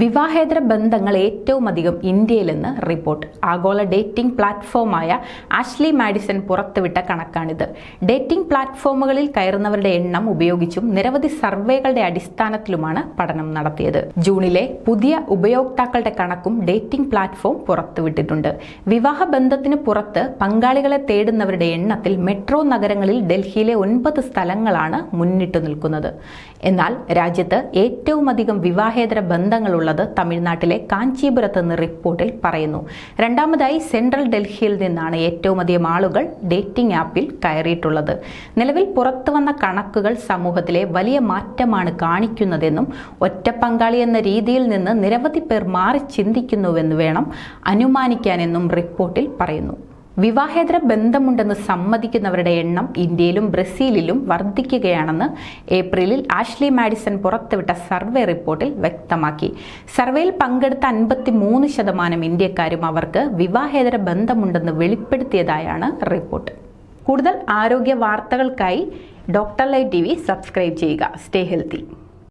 വിവാഹേതര ബന്ധങ്ങൾ ഏറ്റവും അധികം ഇന്ത്യയിലെന്ന് റിപ്പോർട്ട്. ആഗോള ഡേറ്റിംഗ് പ്ലാറ്റ്ഫോമായ ആഷ്ലി മാഡിസൺ പുറത്തുവിട്ട കണക്കാണിത്. ഡേറ്റിംഗ് പ്ലാറ്റ്ഫോമുകളിൽ കയറുന്നവരുടെ എണ്ണം ഉപയോഗിച്ചും നിരവധി സർവേകളുടെ അടിസ്ഥാനത്തിലുമാണ് പഠനം നടത്തിയത്. ജൂണിലെ പുതിയ ഉപയോക്താക്കളുടെ കണക്കും ഡേറ്റിംഗ് പ്ലാറ്റ്ഫോം പുറത്തുവിട്ടിട്ടുണ്ട്. വിവാഹ ബന്ധത്തിന് പുറത്ത് പങ്കാളികളെ തേടുന്നവരുടെ എണ്ണത്തിൽ മെട്രോ നഗരങ്ങളിൽ ഡൽഹിയിലെ ഒൻപത് സ്ഥലങ്ങളാണ് മുന്നിട്ടു നിൽക്കുന്നത്. എന്നാൽ രാജ്യത്ത് ഏറ്റവും അധികം വിവാഹേതര ബന്ധങ്ങളുള്ളത് തമിഴ്നാട്ടിലെ കാഞ്ചീപുരത്ത് നിന്ന് റിപ്പോർട്ടിൽ പറയുന്നു. രണ്ടാമതായി സെൻട്രൽ ഡൽഹിയിൽ നിന്നാണ് ഏറ്റവും അധികം ആളുകൾ ഡേറ്റിംഗ് ആപ്പിൽ കയറിയിട്ടുള്ളത്. നിലവിൽ പുറത്തു വന്ന കണക്കുകൾ സമൂഹത്തിലെ വലിയ മാറ്റമാണ് കാണിക്കുന്നതെന്നും ഒറ്റ പങ്കാളി എന്ന രീതിയിൽ നിന്ന് നിരവധി പേർ മാറി ചിന്തിക്കുന്നുവെന്ന് വേണം അനുമാനിക്കാനെന്നും റിപ്പോർട്ടിൽ പറയുന്നു. വിവാഹേതര ബന്ധമുണ്ടെന്ന് സമ്മതിക്കുന്നവരുടെ എണ്ണം ഇന്ത്യയിലും ബ്രസീലിലും വർദ്ധിക്കുകയാണെന്ന് ഏപ്രിലിൽ ആഷ്ലി മാഡിസൺ പുറത്തുവിട്ട സർവേ റിപ്പോർട്ടിൽ വ്യക്തമാക്കി. സർവേയിൽ പങ്കെടുത്ത അൻപത്തി മൂന്ന് ശതമാനം ഇന്ത്യക്കാരും അവർക്ക് വിവാഹേതര ബന്ധമുണ്ടെന്ന് വെളിപ്പെടുത്തിയതായാണ് റിപ്പോർട്ട്. കൂടുതൽ ആരോഗ്യ വാർത്തകൾക്കായി doctor live T V subscribe ചെയ്യുക. Stay healthy.